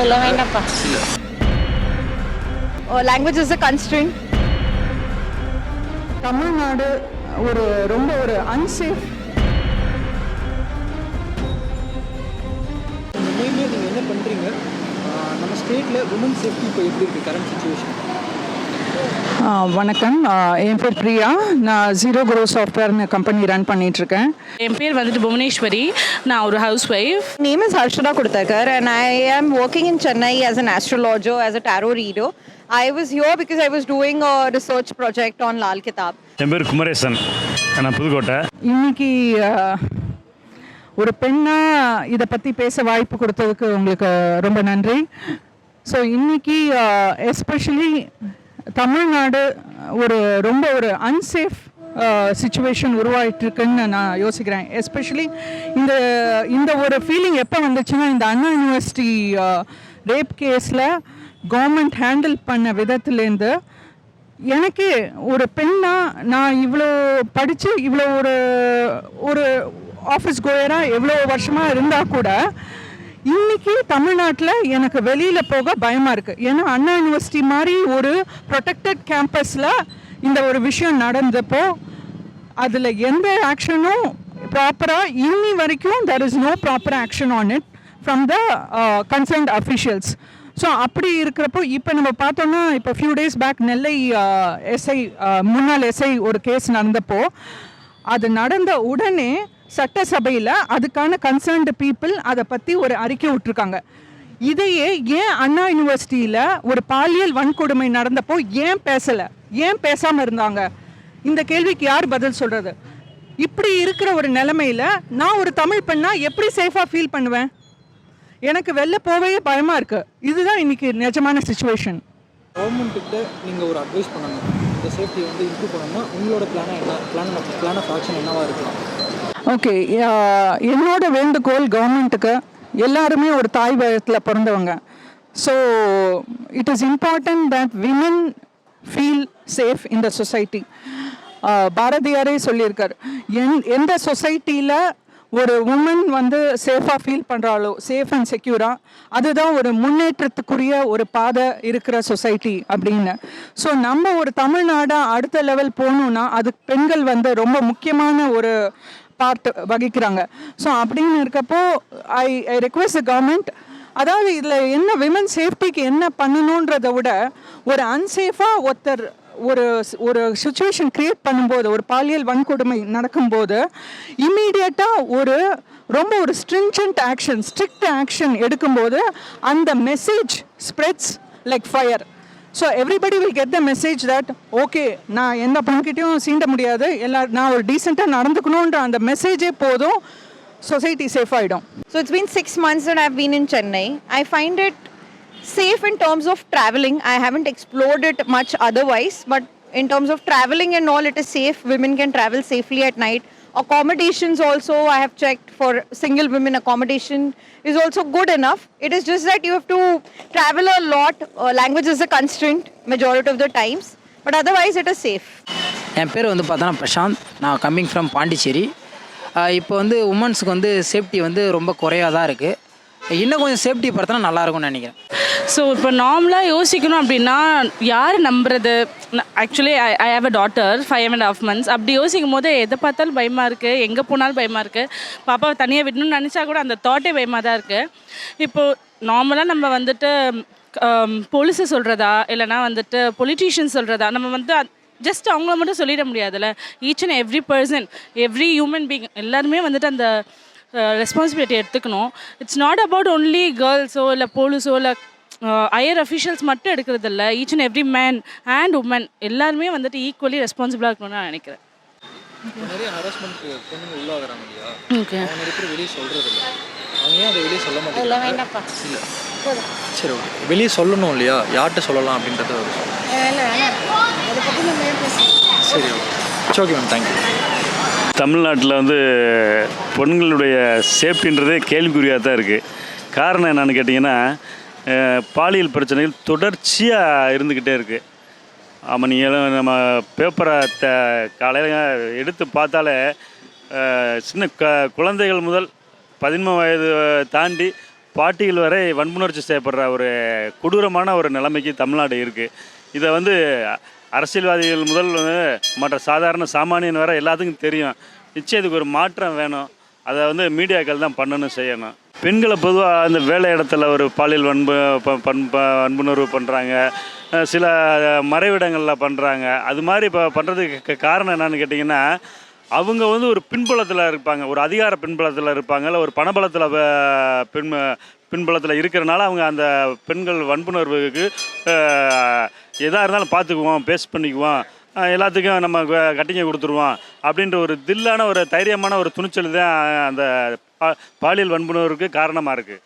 அதெல்லாம் வேண்டாம்ப்பா language is a constraint. Tamil Nadu ஒரு ரொம்ப ஒரு அன்சேஃப் மெயின்லி நீங்கள் என்ன பண்ணுறீங்க நம்ம ஸ்டேட்டில் உமன் சேஃப்டி இப்போ எப்படி இருக்குது கரண்ட் சுச்சுவேஷன் வணக்கம். என் பேர் பிரியா. நான் ஜீரோ குரோ சாஃப்ட்வேர்னு கம்பெனி ரன் பண்ணிகிட்ருக்கேன் என் பேர் வந்துட்டு புவனேஸ்வரி. நான் ஒரு housewife name is Harshada Kurtakar and I am working in Chennai as an astrologer, as a tarot reader. I was here because I was doing a research project on Lal Kitab. என் பேர் குமரேசன். நான் புதுக்கோட்டை. இன்னைக்கு ஒரு பெண்ணாக இதை பற்றி பேச வாய்ப்பு கொடுத்ததுக்கு உங்களுக்கு ரொம்ப நன்றி. ஸோ இன்னைக்கு எஸ்பெஷலி தமிழ்நாடு ஒரு ரொம்ப ஒரு அன்சேஃப் சுச்சுவேஷன் உருவாயிட்டிருக்குன்னு நான் யோசிக்கிறேன். எஸ்பெஷலி இந்த இந்த ஒரு ஃபீலிங் எப்போ வந்துச்சுன்னா இந்த அண்ணா யூனிவர்சிட்டி ரேப் கேஸில் கவர்மெண்ட் ஹேண்டில் பண்ண விதத்துலேருந்து எனக்கே ஒரு பெண்ணாக நான் இவ்வளோ படித்து இவ்வளோ ஒரு ஒரு ஆஃபீஸ் கோயராக எவ்வளோ வருஷமாக இருந்தால் கூட இன்னைக்கு தமிழ்நாட்டில் எனக்கு வெளியில் போக பயமாக இருக்குது ஏன்னா அண்ணா யூனிவர்சிட்டி மாதிரி ஒரு ப்ரொடெக்டட் கேம்பஸில் இந்த ஒரு விஷயம் நடந்தப்போ அதில் எந்த ஆக்ஷனும் ப்ராப்பராக இன்னி வரைக்கும் there is no proper action on it from the concerned officials so அப்படி இருக்கிறப்போ இப்போ நம்ம பார்த்தோன்னா இப்போ few days back Nellai uh, SI uh, முன்னாள் எஸ்ஐ ஒரு கேஸ் நடந்தப்போ அது நடந்த உடனே சட்டசபையில் அதுக்கான கன்சர்ன்டு பீப்புள் அதை பற்றி ஒரு அறிக்கை விட்டுருக்காங்க. இதையே ஏன் அண்ணா யூனிவர்சிட்டியில் ஒரு பாலியல் வன்கொடுமை நடந்தப்போ ஏன் பேசலை? ஏன் பேசாமல் இருந்தாங்க? இந்த கேள்விக்கு யார் பதில் சொல்கிறது இப்படி இருக்கிற ஒரு நிலைமையில நான் ஒரு தமிழ் பெண்ணா எப்படி சேஃபாக ஃபீல் பண்ணுவேன்? எனக்கு வெளில போவே பயமாக இருக்குது இதுதான் இன்றைக்கி நிஜமான சுச்சுவேஷன் கவர்மெண்ட்டுக்கிட்ட நீங்கள் ஒரு அட்வைஸ் பண்ணணும். இந்த சேஃப்டி வந்து இம்ப்ரூவ் பண்ணணும்னா உங்களோட பிளானாக என்ன? பிளான் பிளான் ஆஃப் ஆக்ஷன் என்னவாக இருக்கலாம்? ஓகே என்னோட வேண்டுகோள் கவர்மெண்ட்டுக்கு எல்லாருமே ஒரு தாய் வயத்தில் பிறந்தவங்க. So it is important that women feel safe in the society பாரதியாரே சொல்லியிருக்கார். என் எந்த சொசைட்டியில் ஒரு உமன் வந்து சேஃபாக ஃபீல் பண்ணுறாளோ சேஃப் அண்ட் செக்யூராக அதுதான் ஒரு முன்னேற்றத்துக்குரிய ஒரு பாதை இருக்கிற சொசைட்டி அப்படின்னு. ஸோ நம்ம ஒரு தமிழ்நாடாக அடுத்த லெவல் போகணுன்னா அதுக்கு பெண்கள் வந்து ரொம்ப முக்கியமான ஒரு பார்ட் வகிக்கிறாங்க. ஸோ அப்படின்னு இருக்கப்போ ஐ ஐ ரெக்வெஸ்ட் கவர்மெண்ட் அதாவது இதில் என்ன விமன் சேஃப்டிக்கு என்ன பண்ணணுன்றதை விட ஒரு அன்சேஃபாக ஒருத்தர் ஒரு ஒரு சுச்சுவேஷன் கிரியேட் பண்ணும்போது ஒரு பாலியல் வன்கொடுமை நடக்கும்போது இம்மீடியட்டாக ஒரு ரொம்ப ஒரு ஸ்ட்ரிஞ்சன்ட் ஆக்ஷன் ஸ்ட்ரிக்ட் ஆக்ஷன் எடுக்கும்போது அந்த message spreads like fire so everybody will get the message that okay நான் எந்த பொண்ணுக்கிட்டையும் சீண்ட முடியாது எல்லா நான் ஒரு டீசெண்டாக நடந்துக்கணுன்ற அந்த மெசேஜே போதும் சொசைட்டி சேஃப் ஆகிடும் So it's been six months that I've been in Chennai. I find it safe in terms of traveling. I haven't explored it much otherwise, but in terms of traveling and all, it is safe. Women can travel safely at night. Accommodations also, I have checked for single women accommodation is also good enough. It is just that you have to travel a lot. Uh, language is a constraint majority of the times, but otherwise it is safe என் பேர் வந்து பார்த்தோன்னா பிரசாந்த் நான் coming from Pondicherry இப்போ வந்து உமன்ஸுக்கு வந்து safety வந்து ரொம்ப குறையாக தான் இருக்குது இன்னும் கொஞ்சம் சேஃப்டி படுத்தினா நல்லாயிருக்கும்னு நினைக்கிறேன் ஸோ இப்போ நார்மலாக யோசிக்கணும் அப்படின்னா யார் நம்புறது? Actually I I have a daughter five and half months அப்படி யோசிக்கும் போது எதை பார்த்தாலும் பயமாக இருக்குது எங்கே போனாலும் பயமாக இருக்குது பாப்பாவை தனியாக விடணும்னு நினச்சா கூட அந்த தாட்டே பயமாக தான் இருக்குது இப்போது நார்மலாக நம்ம வந்துட்டு போலீஸை சொல்கிறதா இல்லைனா வந்துட்டு பொலிட்டீஷியன் சொல்கிறதா நம்ம வந்து ஜஸ்ட் அவங்கள மட்டும் சொல்லிட முடியாதுல்ல. Each and every person every human being எல்லாருமே வந்துட்டு அந்த ரெஸ்பான்சிபிலிட்டி எடுத்துக்கணும். இட்ஸ் நாட் அபவுட் ஒன்லி கேர்ள்ஸோ இல்லை போலீஸோ இல்லை ஹையர் அஃபிஷியல்ஸ் மட்டும் எடுக்கிறது இல்லை each and every man and woman எல்லாருமே வந்துட்டு ஈக்குவலி ரெஸ்பான்சிபிளாக இருக்கணும்னு நான் நினைக்கிறேன். இப்போ நிறைய ஹராஸ்மெண்ட் பொண்ணுங்க உள்ளாகிறாங்க இல்லையா? ஓகே அவங்க நிறைய பேர் வெளியே சொல்கிறது இல்லை. அவங்க ஏன் அதை வெளியே சொல்ல அதெல்லாம் மாட்டேங்கிறாங்க வேண்டாம்ப்பா. இல்லை. சரி ஓகே வெளியே சொல்லணும் இல்லையா? யார்கிட்ட சொல்லலாம் அப்படின்றத ஒரு சரி okay it's okay ma'am thank you தமிழ்நாட்டில் வந்து பெண்களுடைய சேஃப்டின்றதே கேள்விக்குறியாக தான் இருக்குது காரணம் என்னன்னு கேட்டிங்கன்னா பாலியல் பிரச்சனைகள் தொடர்ச்சியாக இருந்துக்கிட்டே இருக்குது ஆமாம் நீங்கள் நம்ம பேப்பரை த காலையில் எடுத்து பார்த்தாலே சின்ன க குழந்தைகள் முதல் பதின்ம வயது தாண்டி பாட்டிகள் வரை வன்புணர்ச்சி செய்யப்படுற ஒரு கொடூரமான ஒரு நிலைமைக்கு தமிழ்நாடு இருக்குது இதை வந்து அரசியல்வாதிகள் முதல் வந்து மற்ற சாதாரண சாமானியன் வரை எல்லாத்துக்கும் தெரியும். நிச்சயம் இதுக்கு ஒரு மாற்றம் வேணும். அதை வந்து மீடியாக்கள் தான் பண்ணணும் செய்யணும். பெண்களை பொதுவாக அந்த வேலை இடத்துல ஒரு பாலியல் வன்பு ப- பண் பண்ணுறாங்க சில மறைவிடங்களில் பண்ணுறாங்க அது மாதிரி இப்போ பண்ணுறதுக்கு காரணம் என்னன்னு கேட்டிங்கன்னா அவங்க வந்து ஒரு பின்புலத்தில் இருப்பாங்க. ஒரு அதிகார பின்புலத்தில் இருப்பாங்க. இல்லை ஒரு பணபலத்தில் பின் பின்புலத்தில் இருக்கிறனால அவங்க அந்த பெண்கள் வன்புணர்வுக்கு எதாக இருந்தாலும் பார்த்துக்குவோம் பேஸ் பண்ணிக்குவோம். எல்லாத்துக்கும் நம்ம கட்டிங்க கொடுத்துருவோம். அப்படின்ற ஒரு தில்லான ஒரு தைரியமான ஒரு துணிச்சல் தான் அந்த பாலியல் வன்புணர்வுக்கு காரணமாக இருக்குது